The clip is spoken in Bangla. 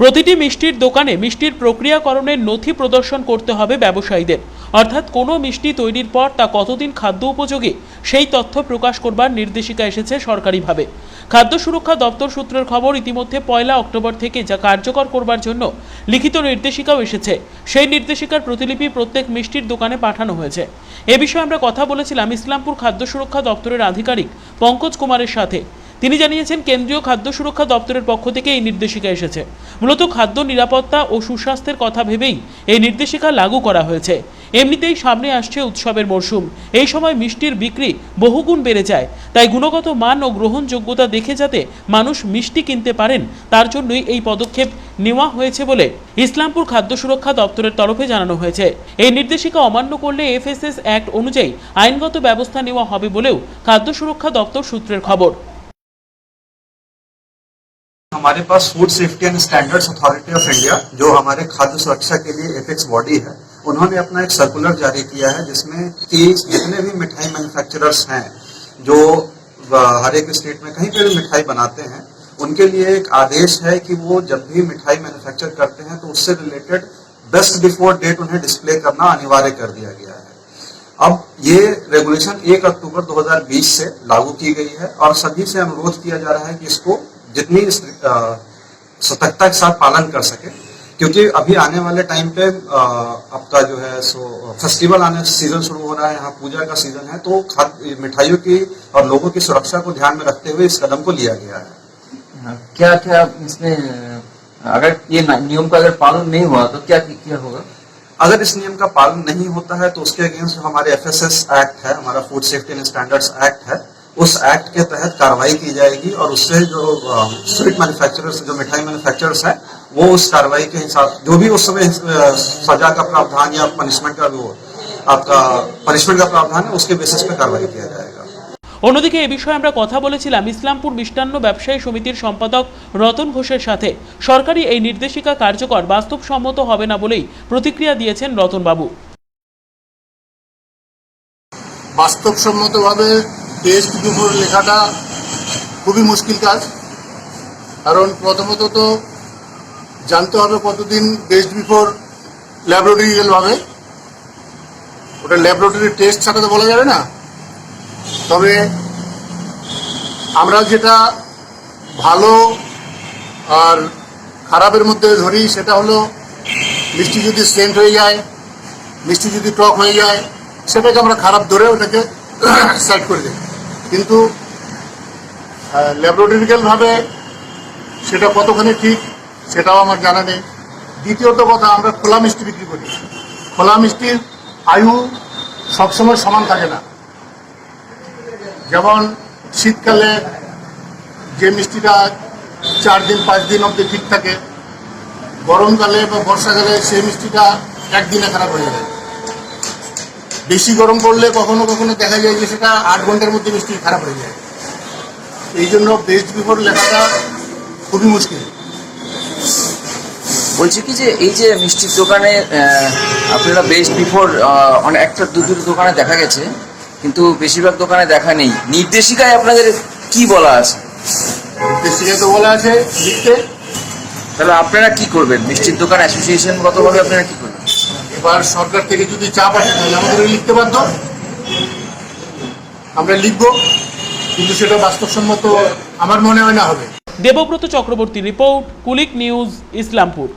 প্রতিটি মিষ্টির দোকানে মিষ্টির প্রক্রিয়াকরণের নথি প্রদর্শন করতে হবে ব্যবসায়ীদের। অর্থাৎ কোনো মিষ্টি তৈরির পর তা কতদিন খাদ্য উপযোগী, সেই তথ্য প্রকাশ করবার নির্দেশিকা এসেছে সরকারিভাবে। খাদ্য সুরক্ষা দপ্তর সূত্রের খবর, ইতিমধ্যে পয়লা অক্টোবর থেকে যা কার্যকর করবার জন্য লিখিত নির্দেশিকাও এসেছে। সেই নির্দেশিকার প্রতিলিপি প্রত্যেক মিষ্টির দোকানে পাঠানো হয়েছে। এ বিষয়ে আমরা কথা বলেছিলাম ইসলামপুর খাদ্য সুরক্ষা দপ্তরের আধিকারিক পঙ্কজ কুমারের সাথে। তিনি জানিয়েছেন কেন্দ্রীয় খাদ্য সুরক্ষা দপ্তরের পক্ষ থেকে এই নির্দেশিকা এসেছে। মূলত খাদ্য নিরাপত্তা ও সুস্বাস্থ্যের কথা ভেবেই এই নির্দেশিকা লাগু করা হয়েছে। এমনিতেই সামনে আসছে উৎসবের মরশুম। এই সময় মিষ্টির বিক্রি বহুগুণ বেড়ে যায়। তাই গুণগত মান ও গ্রহণযোগ্যতা দেখে যাতে মানুষ মিষ্টি কিনতে পারেন, তার জন্যই এই পদক্ষেপ নেওয়া হয়েছে বলে ইসলামপুর খাদ্য সুরক্ষা দপ্তরের তরফে জানানো হয়েছে। এই নির্দেশিকা অমান্য করলে এফএসএস অ্যাক্ট অনুযায়ী আইনগত ব্যবস্থা নেওয়া হবে বলেও খাদ্য সুরক্ষা দপ্তর সূত্রের খবর। हमारे पास food safety and standards authority of India जो हमारे खाद्य सुरक्षा के लिए एपेक्स बॉडी है, उन्होंने अपना एक सर्कुलर जारी किया है, जिसमें कि जितने भी मिठाई मैन्युफैक्चरर्स हैं, जो हर एक स्टेट में कहीं पर भी मिठाई बनाते हैं, उनके लिए एक आदेश है कि वो जब भी मिठाई मैन्युफैक्चर करते हैं तो उससे रिलेटेड बेस्ट बिफोर डेट उन्हें डिस्प्ले करना अनिवार्य कर दिया गया है। अब ये रेगुलेशन 1 अक्टूबर 2020 से लागू की गई है, और सभी से अनुरोध किया जा रहा है कि इसको जितनी सतर्कता के साथ पालन कर सके क्योंकि अभी आने वाले टाइम पे आपका जो है सो फेस्टिवल आने सीज़न शुरू हो रहा है यहाँ पूजा का सीज़न है तो मिठाइयों की और लोगों की सुरक्षा को ध्यान में रखते हुए इस कदम को लिया गया है। क्या क्या इसमें अगर ये नियम का अगर पालन नहीं हुआ तो क्या क्या होगा? अगर इस नियम का पालन नहीं होता है तो उसके अगेंस्ट हमारे एफ़ एक्ट है हमारा food safety and standards act है उस एक्ट के तहत कार्रवाई की जाएगी और उससे जो स्वीट मैन्युफैक्चरर्स जो मिठाई मैन्युफैक्चरर्स हैं वो उस कार्रवाई के हिसाब जो भी उस समय अ, सजा का प्रावधान या पनिशमेंट का जो आपका पनिशमेंट का प्रावधान है उसके बेसिस पे कार्रवाई किया जाएगा অন্যদিকে এ বিষয়ে আমরা কথা বলেছিলাম ইসলামপুর মিষ্টান্ন ব্যবসায়ী সমিতির সম্পাদক রতন ঘোষের সাথে সরকারি এই নির্দেশিকা কার্যকর বাস্তবসম্মত হবে না বলেই প্রতিক্রিয়া দিয়েছেন রতনবাবু বাস্তবসম্মতভাবে টেস্ট বিফোর লেখাটা খুবই মুশকিল কাজ। কারণ প্রথমত তো জানতে হবে কতদিন বেস্ট বিফোর ল্যাবরেটরিক্যালভাবে ওটা ল্যাবরেটরি টেস্ট ছাড়া তো বলা যাবে না। তবে আমরা যেটা ভালো আর খারাপের মধ্যে ধরি সেটা হলো, মিষ্টি যদি সেন্ট হয়ে যায়, মিষ্টি যদি টক হয়ে যায়, সেটাকে আমরা খারাপ ধরে ওটাকে সাইড করে দিই। কিন্তু ল্যাবরেটরিক্যালভাবে সেটা কতখানি ঠিক, সেটাও আমার জানা নেই। দ্বিতীয়ত কথা, আমরা খোলা মিষ্টি বিক্রি করি। খোলা মিষ্টির আয়ু সবসময় সমান থাকে না। যেমন, শীতকালে যে মিষ্টিটা চার দিন, পাঁচ দিন অবধি ঠিক থাকে, গরমকালে বা বর্ষাকালে সেই মিষ্টিটা একদিনে খারাপ হয়ে যায়। বেশি গরম পড়লে কখনো কখনো দেখা যায় যে সেটা আট ঘণ্টার মধ্যে মিষ্টি খারাপ হয়ে যায়। এই জন্য বেস্ট বিফোর লেখাটা খুবই মুশকিল। বলছি কি যে এই যে মিষ্টির দোকানে আপনারা বেস্ট বিফোর অনেক একটা দু দুটো দোকানে দেখা গেছে কিন্তু বেশিরভাগ দোকানে দেখা নেই। নির্দেশিকায় আপনাদের কি বলা আছে? নির্দেশিকায় তো বলা আছে লিখতে। তাহলে আপনারা কি করবেন? মিষ্টির দোকান অ্যাসোসিয়েশন গতভাবে আপনারা কি করবেন? এবার সরকার থেকে যদি চাপ আসে, তাহলে আমাদের লিখতে বাধ্য। আমরা লিখব, কিন্তু সেটা বাস্তবসম্মত আমার মনে হয় না হবে। Debabrata Chakraborty report, Kulik news, Islampur.